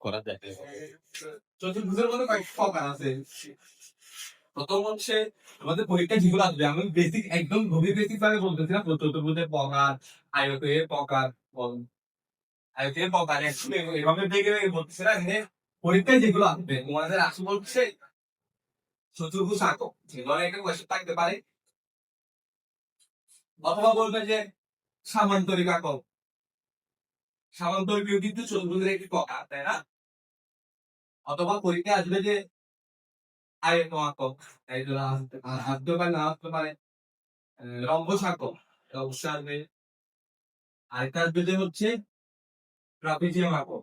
করা যায়। আছে, প্রথম হচ্ছে আমাদের পরীক্ষা যেগুলো আসবে। আমি বেসিক একদম গভীর বেসিক ভাবে বলতেছিলাম আয়তের প্রকার একদম এভাবে দেখে বলতেছিলাম, এখানে পরীক্ষায় যেগুলো আসবে তোমাদের আসবে বলছে চতুর্ভুজ আঁকো। ধরনের একটা থাকতে পারে। অথবা বলবে যে সামান্তরিক আঁকো। সামান্তরিক কিন্তু চতুর্ভুজের একটি প্রকার তাই না? অথবা পরীক্ষা আসবে যে আয়ত আঁকক এই জন্য আসতে পারে না আসতে পারে রম্বস আঁকক এটা আসবে। আরেকটা আসবে যে হচ্ছে, ট্রাপিজিয়াম আঁকক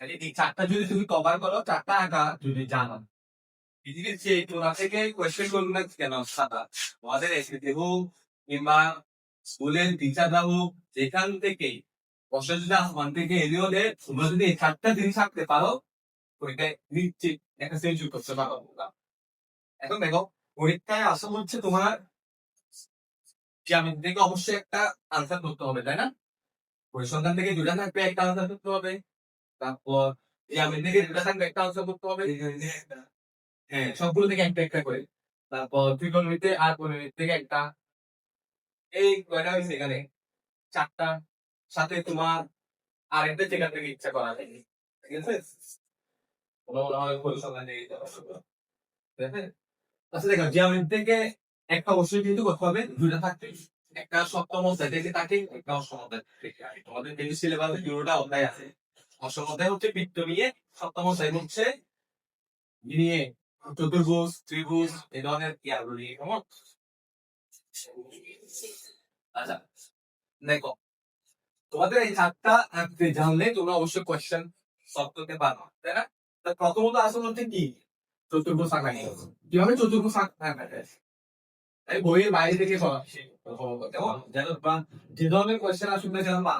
তাহলে এই চারটা যদি তুমি কভার করো, চারটা আঁকা যদি জানো। পৃথিবীর যে তোরা থেকে কোয়েশ্চেন করব না কেন, সাদা। আমাদের এসিতে হোক কিংবা স্কুলের টিচাররা হোক যেখান যদি আসমান থেকে এলি হলে তোমরা যদি চারটা জিনিস আঁকতে পারো, পরীক্ষায় নিশ্চিত একটা সেঞ্চুরি করতে পারো। এখন দেখো, পরীক্ষায় আসল হচ্ছে তোমার জ্যামিতি থেকে অবশ্যই একটা আনসার করতে হবে, তাই না? পরিসংখ্যান থেকে দুটা থাকবে, একটা আনসার করতে হবে। তারপর জ্যামিতি থেকে দুটা থাকবে, একটা আনসার করতে হবে। হ্যাঁ সবগুলো থেকে একটা একটা করে। তারপর ত্রিকোণমিতিতে আর পরিমিতি থেকে একটা। এই কয়টা হয়েছে এখানে? চারটা। সাথে তোমার আরেকটা যেখান থেকে ইচ্ছা করা যায়। ঠিক আছে? আচ্ছা দেখো থেকে একটা কিন্তু একটা থেকে একটা থেকে অধ্যায় আছে। হচ্ছে নিয়ে হচ্ছে চতুর্ভুজ, ত্রিভুজ, এই ধরনের নিয়ে, কেমন? আচ্ছা দেখো, তোমাদের এই আঁকতে জানলে তোমরা অবশ্যই কোয়েশ্চেন সলভ করতে পারো, তাই না? তা প্রথমত আসলে হচ্ছে কি? চতুর্ভুজ আঁকা নিয়ে কীভাবে চতুর্ভুজ আঁকা যায় এই বইয়ের বাইরে থেকে যেন যে ধরনের কোয়েশ্চেন আসলে যেন বা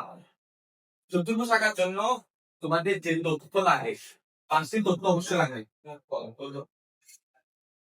চতুর্ভুজ আঁকার জন্য তোমাদের যে তথ্য লাগে, পাঁচটি তথ্য অবশ্যই লাগে